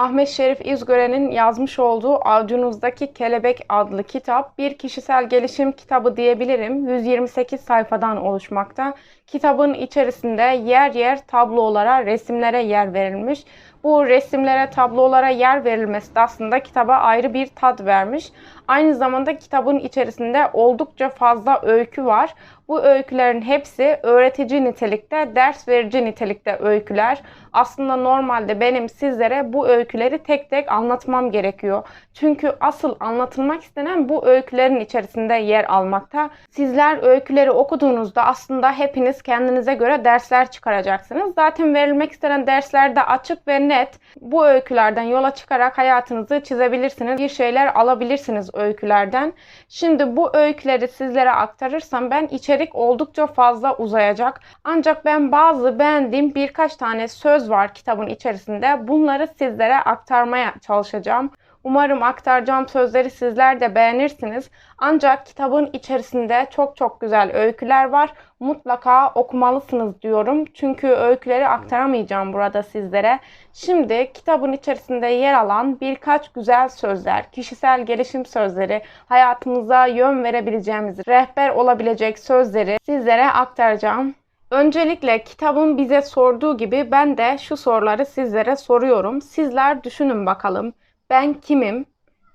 Ahmet Şerif İzgören'in yazmış olduğu Avcunuzdaki Kelebek adlı kitap bir kişisel gelişim kitabı diyebilirim. 128 sayfadan oluşmakta. Kitabın içerisinde yer yer tablolara, resimlere yer verilmiş. Bu resimlere, tablolara yer verilmesi de aslında kitaba ayrı bir tat vermiş. Aynı zamanda kitabın içerisinde oldukça fazla öykü var. Bu öykülerin hepsi öğretici nitelikte, ders verici nitelikte öyküler. Aslında normalde benim sizlere bu öyküleri tek tek anlatmam gerekiyor. Çünkü asıl anlatılmak istenen bu öykülerin içerisinde yer almakta. Sizler öyküleri okuduğunuzda aslında hepiniz kendinize göre dersler çıkaracaksınız. Zaten verilmek istenen dersler de açık ve net. Bu öykülerden yola çıkarak hayatınızı çizebilirsiniz. Bir şeyler alabilirsiniz öykülerden. Şimdi bu öyküleri sizlere aktarırsam ben içerik oldukça fazla uzayacak. Ancak ben bazı beğendiğim birkaç tane söz var kitabın içerisinde. Bunları sizlere aktarmaya çalışacağım. Umarım aktaracağım sözleri sizler de beğenirsiniz. Ancak kitabın içerisinde çok çok güzel öyküler var. Mutlaka okumalısınız diyorum. Çünkü öyküleri aktaramayacağım burada sizlere. Şimdi kitabın içerisinde yer alan birkaç güzel sözler, kişisel gelişim sözleri, hayatımıza yön verebileceğimiz, rehber olabilecek sözleri sizlere aktaracağım. Öncelikle kitabın bize sorduğu gibi ben de şu soruları sizlere soruyorum. Sizler düşünün bakalım. Ben kimim?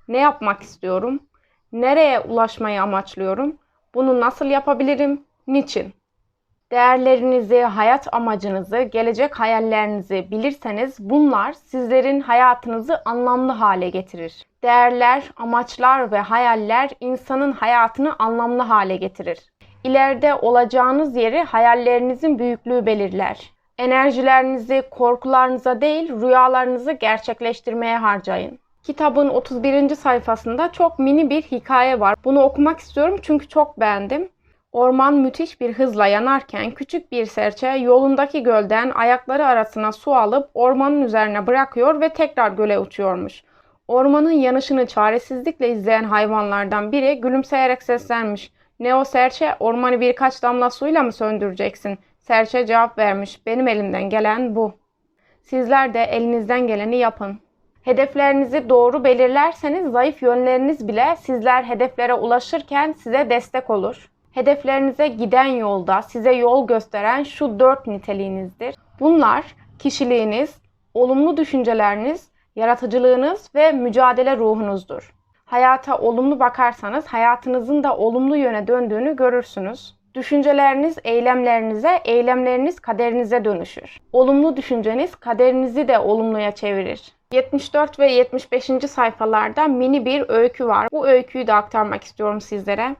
Ne yapmak istiyorum? Nereye ulaşmayı amaçlıyorum? Bunu nasıl yapabilirim? Niçin? Değerlerinizi, hayat amacınızı, gelecek hayallerinizi bilirseniz bunlar sizlerin hayatınızı anlamlı hale getirir. Değerler, amaçlar ve hayaller insanın hayatını anlamlı hale getirir. İleride olacağınız yeri hayallerinizin büyüklüğü belirler. Enerjilerinizi korkularınıza değil rüyalarınızı gerçekleştirmeye harcayın. Kitabın 31. sayfasında çok mini bir hikaye var. Bunu okumak istiyorum çünkü çok beğendim. Orman müthiş bir hızla yanarken küçük bir serçe yolundaki gölden ayakları arasına su alıp ormanın üzerine bırakıyor ve tekrar göle uçuyormuş. Ormanın yanışını çaresizlikle izleyen hayvanlardan biri gülümseyerek seslenmiş. Ne o serçe ormanı birkaç damla suyla mı söndüreceksin? Serçe cevap vermiş. Benim elimden gelen bu. Sizler de elinizden geleni yapın. Hedeflerinizi doğru belirlerseniz zayıf yönleriniz bile sizler hedeflere ulaşırken size destek olur. Hedeflerinize giden yolda size yol gösteren şu dört niteliğinizdir. Bunlar kişiliğiniz, olumlu düşünceleriniz, yaratıcılığınız ve mücadele ruhunuzdur. Hayata olumlu bakarsanız hayatınızın da olumlu yöne döndüğünü görürsünüz. Düşünceleriniz eylemlerinize, eylemleriniz kaderinize dönüşür. Olumlu düşünceniz kaderinizi de olumluya çevirir. 74 ve 75. sayfalarda mini bir öykü var. Bu öyküyü de aktarmak istiyorum sizlere.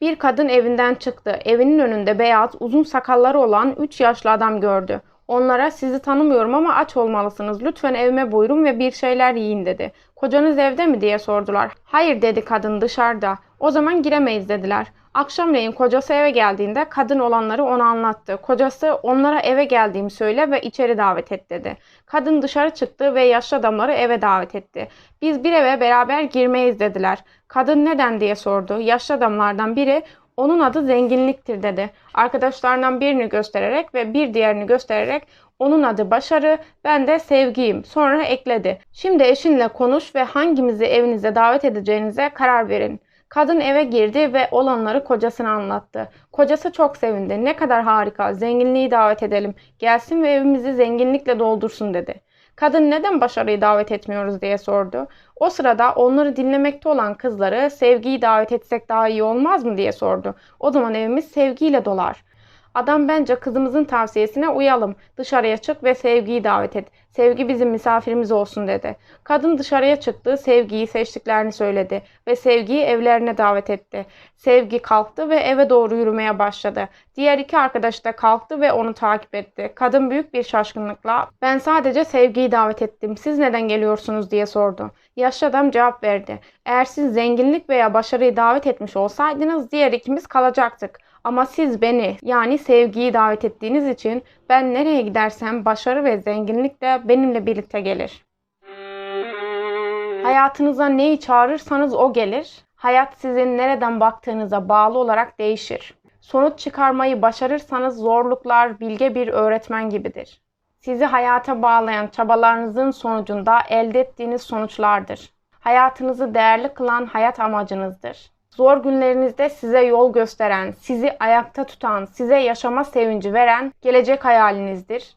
Bir kadın evinden çıktı. Evinin önünde beyaz, uzun sakalları olan 3 yaşlı adam gördü. Onlara sizi tanımıyorum ama aç olmalısınız. Lütfen evime buyurun ve bir şeyler yiyin dedi. Kocanız evde mi diye sordular. Hayır dedi kadın dışarıda. O zaman giremeyiz dediler. Akşamleyin kocası eve geldiğinde kadın olanları ona anlattı. Kocası onlara eve geldiğimi söyle ve içeri davet et dedi. Kadın dışarı çıktı ve yaşlı adamları eve davet etti. Biz bir eve beraber girmeyiz dediler. Kadın neden diye sordu. Yaşlı adamlardan biri onun adı zenginliktir dedi. Arkadaşlarından birini göstererek ve bir diğerini göstererek onun adı başarı, ben de sevgiyim. Sonra ekledi. Şimdi eşinle konuş ve hangimizi evinize davet edeceğinize karar verin. Kadın eve girdi ve olanları kocasına anlattı. Kocası çok sevindi. Ne kadar harika, zenginliği davet edelim. Gelsin ve evimizi zenginlikle doldursun dedi. Kadın neden başarıyı davet etmiyoruz diye sordu. O sırada onları dinlemekte olan kızları sevgiyi davet etsek daha iyi olmaz mı diye sordu. O zaman evimiz sevgiyle dolar. Adam bence kızımızın tavsiyesine uyalım. Dışarıya çık ve sevgiyi davet et. Sevgi bizim misafirimiz olsun dedi. Kadın dışarıya çıktı, sevgiyi seçtiklerini söyledi ve sevgiyi evlerine davet etti. Sevgi kalktı ve eve doğru yürümeye başladı. Diğer iki arkadaş da kalktı ve onu takip etti. Kadın büyük bir şaşkınlıkla ben sadece sevgiyi davet ettim. Siz neden geliyorsunuz diye sordu. Yaşlı adam cevap verdi. Eğer siz zenginlik veya başarıyı davet etmiş olsaydınız diğer ikimiz kalacaktık. Ama siz beni yani sevgiyi davet ettiğiniz için ben nereye gidersem başarı ve zenginlik de benimle birlikte gelir. Hayatınıza neyi çağırırsanız o gelir. Hayat sizin nereden baktığınıza bağlı olarak değişir. Sonuç çıkarmayı başarırsanız zorluklar bilge bir öğretmen gibidir. Sizi hayata bağlayan çabalarınızın sonucunda elde ettiğiniz sonuçlardır. Hayatınızı değerli kılan hayat amacınızdır. Zor günlerinizde size yol gösteren, sizi ayakta tutan, size yaşama sevinci veren gelecek hayalinizdir.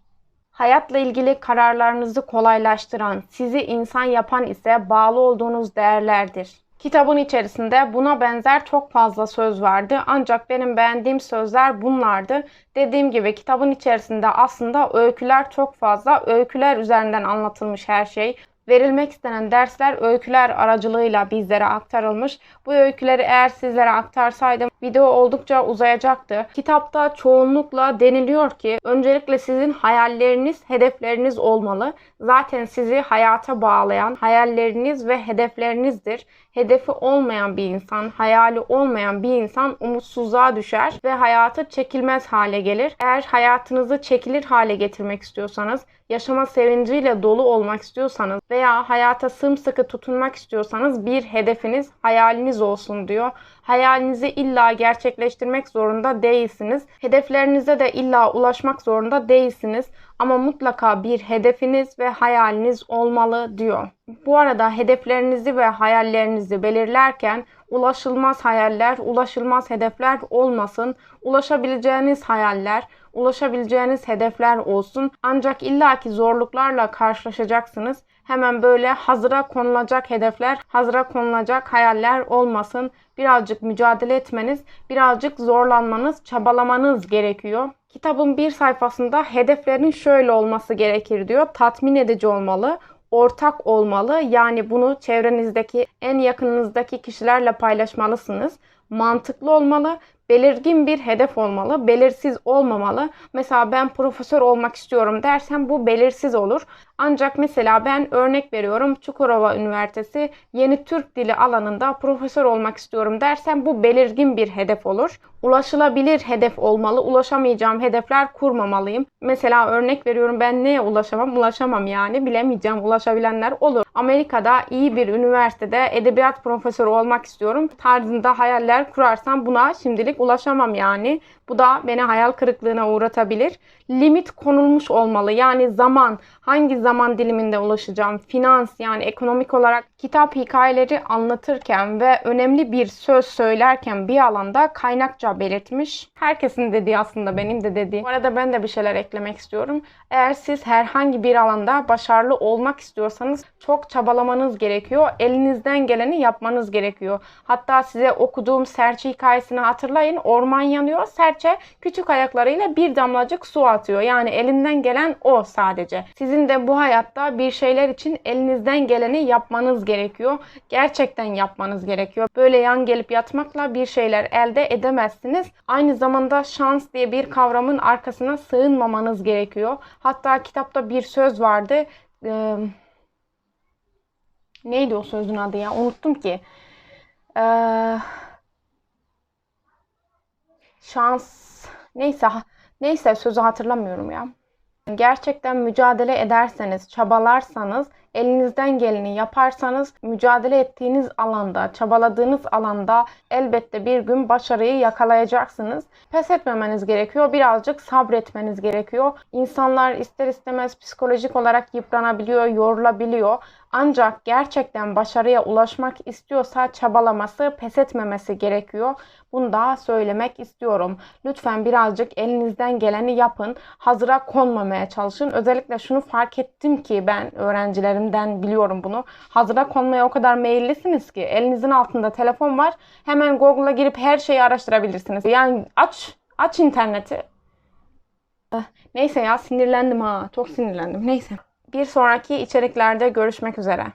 Hayatla ilgili kararlarınızı kolaylaştıran, sizi insan yapan ise bağlı olduğunuz değerlerdir. Kitabın içerisinde buna benzer çok fazla söz vardı ancak benim beğendiğim sözler bunlardı. Dediğim gibi kitabın içerisinde aslında öyküler çok fazla. Öyküler üzerinden anlatılmış her şey. Verilmek istenen dersler öyküler aracılığıyla bizlere aktarılmış. Bu öyküleri eğer sizlere aktarsaydım video oldukça uzayacaktı. Kitapta çoğunlukla deniliyor ki öncelikle sizin hayalleriniz, hedefleriniz olmalı. Zaten sizi hayata bağlayan hayalleriniz ve hedeflerinizdir. Hedefi olmayan bir insan, hayali olmayan bir insan umutsuzluğa düşer ve hayatı çekilmez hale gelir. Eğer hayatınızı çekilir hale getirmek istiyorsanız, yaşama sevinciyle dolu olmak istiyorsanız veya hayata sımsıkı tutunmak istiyorsanız bir hedefiniz, hayaliniz olsun diyor. Hayalinizi illa gerçekleştirmek zorunda değilsiniz. Hedeflerinize de illa ulaşmak zorunda değilsiniz. Ama mutlaka bir hedefiniz ve hayaliniz olmalı diyor. Bu arada hedeflerinizi ve hayallerinizi belirlerken ulaşılmaz hayaller, ulaşılmaz hedefler olmasın. Ulaşabileceğiniz hayaller, ulaşabileceğiniz hedefler olsun. Ancak illaki zorluklarla karşılaşacaksınız. Hemen böyle hazıra konulacak hedefler, hazıra konulacak hayaller olmasın. Birazcık mücadele etmeniz, birazcık zorlanmanız, çabalamanız gerekiyor. Kitabın bir sayfasında hedeflerin şöyle olması gerekir diyor. Tatmin edici olmalı, ortak olmalı. Yani bunu çevrenizdeki en yakınınızdaki kişilerle paylaşmalısınız. Mantıklı olmalı, belirgin bir hedef olmalı, belirsiz olmamalı. Mesela ben profesör olmak istiyorum dersen bu belirsiz olur. Ancak mesela ben örnek veriyorum Çukurova Üniversitesi Yeni Türk Dili alanında profesör olmak istiyorum dersen bu belirgin bir hedef olur. Ulaşılabilir hedef olmalı. Ulaşamayacağım hedefler kurmamalıyım. Mesela örnek veriyorum ben neye ulaşamam? Ulaşamam yani bilemeyeceğim. Ulaşabilenler olur. Amerika'da iyi bir üniversitede edebiyat profesörü olmak istiyorum tarzında hayaller kurarsam buna şimdilik ulaşamam yani. Bu da beni hayal kırıklığına uğratabilir. Limit konulmuş olmalı. Yani zaman, hangi zaman diliminde ulaşacağım? Finans yani ekonomik olarak kitap hikayeleri anlatırken ve önemli bir söz söylerken bir alanda kaynakça belirtmiş. Herkesin dediği aslında benim de dediğim. Bu arada ben de bir şeyler eklemek istiyorum. Eğer siz herhangi bir alanda başarılı olmak istiyorsanız çok çabalamanız gerekiyor. Elinizden geleni yapmanız gerekiyor. Hatta size okuduğum serçe hikayesini hatırlayın. Orman yanıyor. Serçe küçük ayaklarıyla bir damlacık su atıyor. Yani elinden gelen o sadece. Sizin de bu hayatta bir şeyler için elinizden geleni yapmanız gerekiyor. Gerçekten yapmanız gerekiyor. Böyle yan gelip yatmakla bir şeyler elde edemezsiniz. Aynı zamanda şans diye bir kavramın arkasına sığınmamanız gerekiyor. Hatta kitapta bir söz vardı. Ee, neydi o sözün adı ya? Unuttum ki. Ee, şans neyse neyse sözü hatırlamıyorum ya. Gerçekten mücadele ederseniz, çabalarsanız, elinizden geleni yaparsanız mücadele ettiğiniz alanda, çabaladığınız alanda elbette bir gün başarıyı yakalayacaksınız. Pes etmemeniz gerekiyor. Birazcık sabretmeniz gerekiyor. İnsanlar ister istemez psikolojik olarak yıpranabiliyor, yorulabiliyor. Ancak gerçekten başarıya ulaşmak istiyorsa çabalaması, pes etmemesi gerekiyor. Bunu da söylemek istiyorum. Lütfen birazcık elinizden geleni yapın. Hazıra konmamaya çalışın. Özellikle şunu fark ettim ki ben öğrencilerimden biliyorum bunu. Hazıra konmaya o kadar meyillisiniz ki elinizin altında telefon var. Hemen Google'a girip her şeyi araştırabilirsiniz. Yani aç aç interneti. Eh, neyse ya sinirlendim ha. Çok sinirlendim. Neyse. Bir sonraki içeriklerde görüşmek üzere.